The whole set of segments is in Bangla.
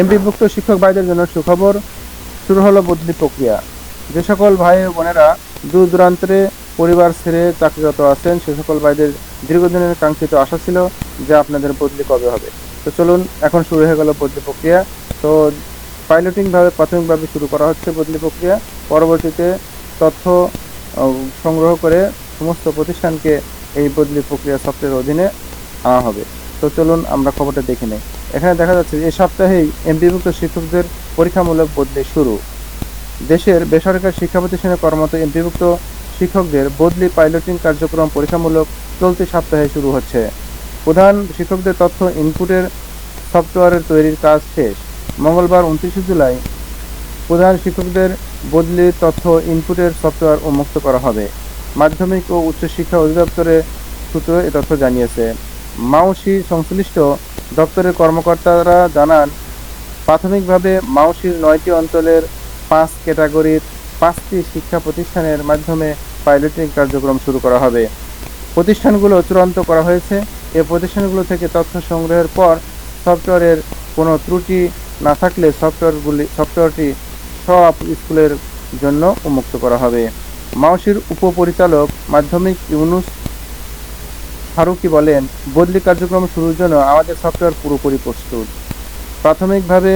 এমপিভুক্ত শিক্ষক ভাইদের জন্য সুখবর শুরু হলো বদলি প্রক্রিয়া। যে সকল ভাই বোনেরা দূর দূরান্তে পরিবার ছেড়ে চাকরিরত আছেন, সে সকল ভাইদের দীর্ঘদিনের কাঙ্ক্ষিত আশা ছিল যে আপনাদের বদলি কবে হবে। তো চলুন, এখন শুরু হয়ে গেল বদলি প্রক্রিয়া। তো পাইলটিংভাবে প্রাথমিকভাবে শুরু করা হচ্ছে বদলি প্রক্রিয়া। পরবর্তীতে তথ্য সংগ্রহ করে সমস্ত প্রতিষ্ঠানকে এই বদলি প্রক্রিয়া সফটওয়্যার অধীনে আনা হবে। তো চলুন আমরা খবরটা দেখে নেই। এখানে দেখা যাচ্ছে যে সপ্তাহেই এমপিভুক্ত শিক্ষকদের পরীক্ষামূলক বদলি শুরু। দেশের বেসরকারি শিক্ষা প্রতিষ্ঠানে কর্মরত এমপিভুক্ত শিক্ষকদের বদলি পাইলটিং কার্যক্রম পরীক্ষামূলক চলতি সপ্তাহে শুরু হচ্ছে। প্রধান শিক্ষকদের তথ্য ইনপুটের সফটওয়্যারের তৈরির কাজ শেষ। মঙ্গলবার উনত্রিশে জুলাই প্রধান শিক্ষকদের বদলির তথ্য ইনপুটের সফটওয়্যার উন্মুক্ত করা হবে। মাধ্যমিক ও উচ্চশিক্ষা অধিদপ্তরের সূত্র এ তথ্য জানিয়েছে। মাউসি সংশ্লিষ্ট দপ্তরের কর্মকর্তারা জানান, প্রাথমিকভাবে মাউসির নয়টি অঞ্চলের পাঁচ ক্যাটাগরির পাঁচটি শিক্ষা প্রতিষ্ঠানের মাধ্যমে পাইলটিং কার্যক্রম শুরু করা হবে। প্রতিষ্ঠানগুলো চূড়ান্ত করা হয়েছে। এ প্রতিষ্ঠানগুলো থেকে তথ্য সংগ্রহের পর সফটওয়্যারের কোনো ত্রুটি না থাকলে সফটওয়্যারগুলি, সফটওয়্যারটি সব স্কুলের জন্য উন্মুক্ত করা হবে। মাউসির উপপরিচালক মাধ্যমিক ইউনুস ফারুকি বলেন, বদলি কার্যক্রম শুরুর জন্য আমাদের সফটওয়্যার পুরোপুরি প্রস্তুত। প্রাথমিকভাবে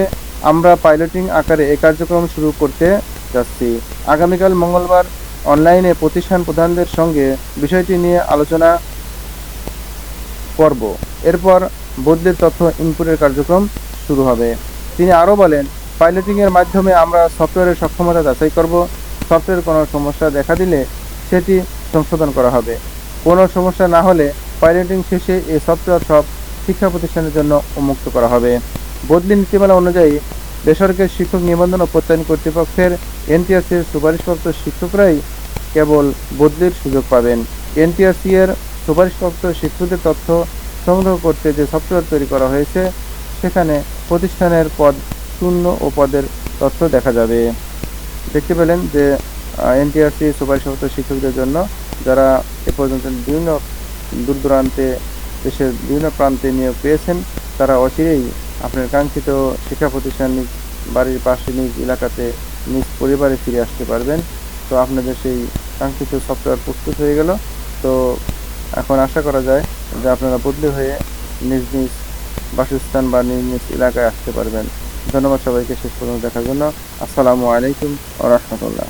আমরা পাইলটিং আকারে এ কার্যক্রম শুরু করতে যাচ্ছি। আগামীকাল মঙ্গলবার অনলাইনে প্রতিষ্ঠান প্রধানদের সঙ্গে বিষয়টি নিয়ে আলোচনা করব। এরপর বদলির তথ্য ইনপুটের কার্যক্রম শুরু হবে। তিনি আরও বলেন, পাইলটিংয়ের মাধ্যমে আমরা সফটওয়্যারের সক্ষমতা যাচাই করব। সফটওয়্যার কোনো সমস্যা দেখা দিলে সেটি সংশোধন করা হবে। কোনো সমস্যা না হলে পাইলটিং শেষে এই সফটওয়্যার সব শিক্ষা প্রতিষ্ঠানের জন্য উন্মুক্ত করা হবে। বদলি নীতিমালা অনুযায়ী, বেসরকারি শিক্ষক নিবন্ধন ও প্রত্যয়ন কর্তৃপক্ষের এনটিআরসির সুপারিশপ্রাপ্ত শিক্ষকরাই কেবল বদলির সুযোগ পাবেন। এনটিআরসি এর সুপারিশপ্রাপ্ত শিক্ষকদের তথ্য সংগ্রহ করতে যে সফটওয়্যার তৈরি করা হয়েছে, সেখানে প্রতিষ্ঠানের পদ শূন্য ও পদের তথ্য দেখা যাবে। দেখতে পেলেন যে এনটিআরসি সুপারিশপ্রাপ্ত শিক্ষকদের জন্য যারা এ পর্যন্ত বিভিন্ন দূর দূরান্তে দেশের বিভিন্ন প্রান্তে নিয়োগ পেয়েছেন। তারা অচিরেই আপনার কাঙ্ক্ষিত শিক্ষা প্রতিষ্ঠান বাড়ির পাশে নিজ এলাকাতে নিজ পরিবারে ফিরে আসতে পারবেন। তো আপনাদের সেই কাঙ্ক্ষিত সফটওয়্যার প্রস্তুত হয়ে গেল। তো এখন আশা করা যায় যে আপনারা বদলি হয়ে নিজ নিজ বাসস্থান বা নিজ নিজ এলাকায় আসতে পারবেন। ধন্যবাদ সবাইকে, শেষ পর্যন্ত দেখার জন্য। আসসালামু আলাইকুম ও রহমতুল্লাহ।